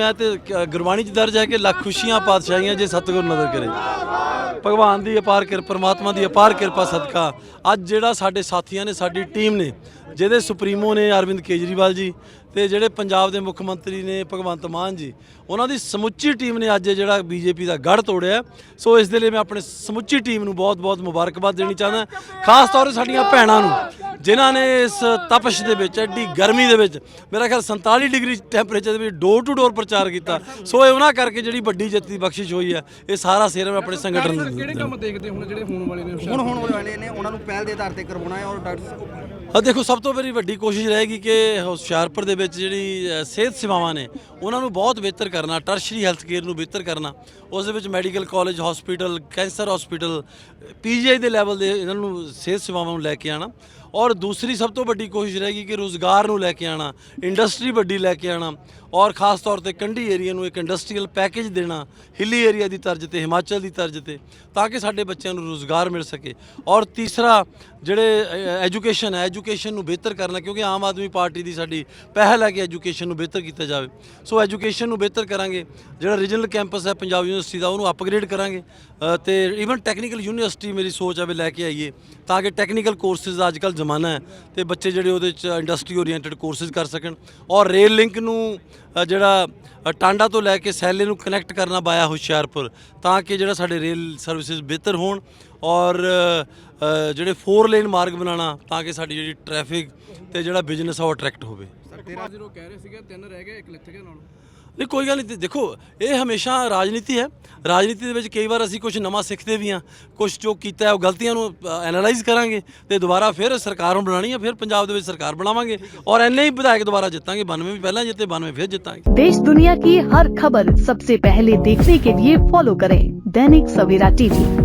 ਮੈਂ ਤੇ ਗੁਰਬਾਣੀ ਚ ਦਰਜ ਹੈ ਕਿ ਲੱਖ ਖੁਸ਼ੀਆਂ ਪਾਤਸ਼ਾਹੀਆਂ ਜੇ ਸਤਿਗੁਰ ਨਜ਼ਰ ਕਰੇ। ਭਗਵਾਨ ਦੀ ਅਪਾਰ ਕਿਰਪਾ, ਪਰਮਾਤਮਾ ਦੀ ਅਪਾਰ ਕਿਰਪਾ, ਸਦਕਾ। ਅੱਜ ਜਿਹੜਾ ਸਾਡੇ ਸਾਥੀਆਂ ਨੇ, ਸਾਡੀ ਟੀਮ ਨੇ, ਜਿਹਦੇ ਸੁਪਰੀਮੋ ਨੇ ਅਰਵਿੰਦ ਕੇਜਰੀਵਾਲ ਜੀ ਤੇ ਜਿਹੜੇ ਪੰਜਾਬ ਦੇ ਮੁੱਖ ਮੰਤਰੀ ਨੇ ਭਗਵੰਤ ਮਾਨ ਜੀ, ਉਹਨਾਂ ਦੀ ਸਮੁੱਚੀ ਟੀਮ ਨੇ ਅੱਜ ਇਹ ਜਿਹੜਾ ਬੀਜੇਪੀ ਦਾ ਗੜ ਤੋੜਿਆ। ਸੋ ਇਸ ਦੇ ਲਈ ਮੈਂ ਆਪਣੇ ਸਮੁੱਚੀ ਟੀਮ ਨੂੰ ਬਹੁਤ-ਬਹੁਤ ਮੁਬਾਰਕਬਾਦ ਦੇਣੀ ਚਾਹੁੰਦਾ। ਖਾਸ ਤੌਰ ਤੇ ਸਾਡੀਆਂ ਭੈਣਾਂ ਨੂੰ। ਜਿਨ੍ਹਾਂ ਨੇ ਇਸ ਤਪਸ਼ ਦੇ ਵਿੱਚ ਐਡੀ ਗਰਮੀ ਦੇ ਵਿੱਚ ਮੇਰਾ ਖਿਆਲ 47 ਡਿਗਰੀ ਟੈਂਪਰੇਚਰ ਦੇ ਵਿੱਚ ਡੋਰ ਟੂ ਡੋਰ ਪ੍ਰਚਾਰ ਕੀਤਾ। ਸੋ ਇਹ ਉਹਨਾਂ ਕਰਕੇ ਜਿਹੜੀ ਵੱਡੀ ਜਿੱਤ ਦੀ ਬਖਸ਼ਿਸ਼ ਹੋਈ ਹੈ ਇਹ ਸਾਰਾ ਸਿਰ ਮੈਂ ਆਪਣੇ ਸੰਗਠਨ ਨੂੰ ਕਿਹੜੇ ਕੰਮ ਦੇਖਦੇ ਹੁਣ ਜਿਹੜੇ ਹੋਣ ਵਾਲੇ ਨੇ ਹੁਣ ਹੋਣ ਵਾਲੇ ਨੇ ਉਹਨਾਂ ਨੂੰ ਪਹਿਲ ਦੇ ਆਧਾਰ ਤੇ ਕਰਵਾਉਣਾ ਹੈ ਔਰ ਡਾਕਟਰ ਹਾਂ ਦੇਖੋ ਸਭ ਤੋਂ ਮੇਰੀ ਵੱਡੀ ਕੋਸ਼ਿਸ਼ ਰਹੇਗੀ ਕਿ ਹੁਸ਼ਿਆਰਪੁਰ ਦੇ ਵਿੱਚ ਜਿਹੜੀ ਅ, ਸਿਹਤ ਸੇਵਾਵਾਂ ਨੇ ਉਹਨਾਂ ਨੂੰ ਬਹੁਤ ਬਿਹਤਰ ਕਰਨਾ ਟਰਸ਼ਰੀ ਹੈਲਥ ਕੇਅਰ ਨੂੰ ਬਿਹਤਰ ਕਰਨਾ ਉਸ ਦੇ ਵਿੱਚ medical college hospital cancer hospital PGI ਦੇ ਲੈਵਲ ਦੇ ਇਹਨਾਂ ਨੂੰ ਸਿਹਤ ਸੇਵਾਵਾਂ ਨੂੰ ਲੈ ਕੇ ਆਣਾ। ਔਰ ਦੂਸਰੀ ਸਭ ਤੋਂ ਵੱਡੀ ਕੋਸ਼ਿਸ਼ ਰਹੇਗੀ ਕਿ ਰੋਜ਼ਗਾਰ ਨੂੰ ਲੈ ਕੇ ਆਣਾ ਇੰਡਸਟਰੀ ਵੱਡੀ ਲੈ ਕੇ ਆਣਾ ਔਰ ਖਾਸ ਤੌਰ ਤੇ ਕੰਢੀ ਏਰੀਆ ਨੂੰ ਇੱਕ ਇੰਡਸਟਰੀਅਲ ਪੈਕੇਜ ਦੇਣਾ ਹਿੱਲੀ ਏਰੀਆ ਦੀ ਤਰਜ਼ ਤੇ ਹਿਮਾਚਲ ਦੀ ਤਰਜ਼ ਤੇ ਤਾਂ ਕਿ ਸਾਡੇ ਬੱਚਿਆਂ ਨੂੰ ਰੋਜ਼ਗਾਰ ਮਿਲ ਸਕੇ। ਔਰ ਤੀਸਰਾ ਜਿਹੜੇ ਐਜੂਕੇਸ਼ਨ ਹੈ ਐਜੂਕੇਸ਼ਨ ਨੂੰ ਬਿਹਤਰ ਕਰਨਾ ਕਿਉਂਕਿ ਆਮ ਆਦਮੀ ਪਾਰਟੀ ਦੀ ਸਾਡੀ ਪਹਿਲ ਹੈ ਕਿ ਐਜੂਕੇਸ਼ਨ ਨੂੰ ਬਿਹਤਰ ਕੀਤਾ ਜਾਵੇ। ਸੋ ਐਜੂਕੇਸ਼ਨ ਨੂੰ ਬਿਹਤਰ ਕਰਾਂਗੇ। ਜਿਹੜਾ ਰੀਜਨਲ ਕੈਂਪਸ ਹੈ ਪੰਜਾਬ ਯੂਨੀਵਰਸਿਟੀ ਦਾ ਉਹਨੂੰ ਅਪਗ੍ਰੇਡ ਕਰਾਂਗੇ। ਅ, ਤੇ ਇਵਨ ਟੈਕਨੀਕਲ ਯੂਨੀਵਰਸਿਟੀ ਮੇਰੀ ਸੋਚ ਹੈ ਵੀ ਲੈ ਕੇ ਆਈਏ ਤਾਂ ਕਿ ਟੈਕਨੀਕਲ ਕੋਰਸਿਸ ਦਾ ਅੱਜਕੱਲ ਜ਼ਮਾਨਾ ਹੈ ਤੇ ਬੱਚੇ ਜਿਹੜੇ ਉਹਦੇ ਚ ਇੰਡਸਟਰੀ ਓਰੀਐਂਟਡ ਕੋਰਸਿਸ ਕਰ ਸਕਣ। ਔਰ ਰੇਲ ਲਿੰਕ ਨੂੰ ਜਿਹੜਾ ਟਾਂਡਾ ਤੋਂ ਲੈ ਕੇ ਸੈਲੇ ਨੂੰ ਕਨੈਕਟ ਕਰਨਾ ਪਾਇਆ ਹੁਸ਼ਿਆਰਪੁਰ ਤਾਂ ਕਿ ਜਿਹੜਾ ਸਾਡੇ ਰੇਲ ਸਰਵਿਸਿਜ਼ ਬਿਹਤਰ ਹੋਣ। ਔਰ ਅ, ਅ, ਜਿਹੜੇ 4 ਲੇਨ ਮਾਰਗ ਬਣਾਉਣਾ ਤਾਂ ਕਿ ਸਾਡੀ ਜਿਹੜੀ ਟ੍ਰੈਫਿਕ ਤੇ ਜਿਹੜਾ ਬਿਜ਼ਨਸ ਆ ਉਹ ਅਟਰੈਕਟ ਹੋਵੇ ਤੇਰਾ ਜਦੋਂ ਕਹਿ ਰਹੇ ਸੀਗੇ ਤਿੰਨ ਰਹਿ ਗਏ ਇੱਕ ਲਿੱਥ ਗਿਆ ਨਾਲ ਨਹੀਂ ਕੋਈ ਗੱਲ ਨਹੀਂ ਦੇਖੋ ਇਹ ਹਮੇਸ਼ਾ ਰਾਜਨੀਤੀ ਹੈ ਰਾਜਨੀਤੀ ਦੇ ਵਿੱਚ ਕਈ ਵਾਰ ਅਸੀਂ ਕੁਝ ਨਵਾਂ ਸਿੱਖਦੇ ਵੀ ਹਾਂ ਕੁਝ ਜੋ ਕੀਤਾ ਹੈ ਉਹ ਗਲਤੀਆਂ ਨੂੰ ਐਨਾਲਾਈਜ਼ ਕਰਾਂਗੇ ਤੇ ਦੁਬਾਰਾ ਫਿਰ ਸਰਕਾਰ ਨੂੰ ਬਣਾਣੀ ਹੈ ਫਿਰ ਪੰਜਾਬ ਦੇ ਵਿੱਚ ਸਰਕਾਰ ਬਣਾਵਾਂਗੇ ਔਰ ਐਨੇ ਹੀ ਵਿਧਾਇਕ ਦੁਬਾਰਾ ਜਿੱਤਾਂਗੇ 92 ਵੀ ਪਹਿਲਾਂ ਜਿੱਤੇ 92 ਫਿਰ ਜਿੱਤਾਂਗੇ देश दुनिया की हर खबर सबसे पहले देखने के लिए फॉलो करें दैनिक सवेरा टीवी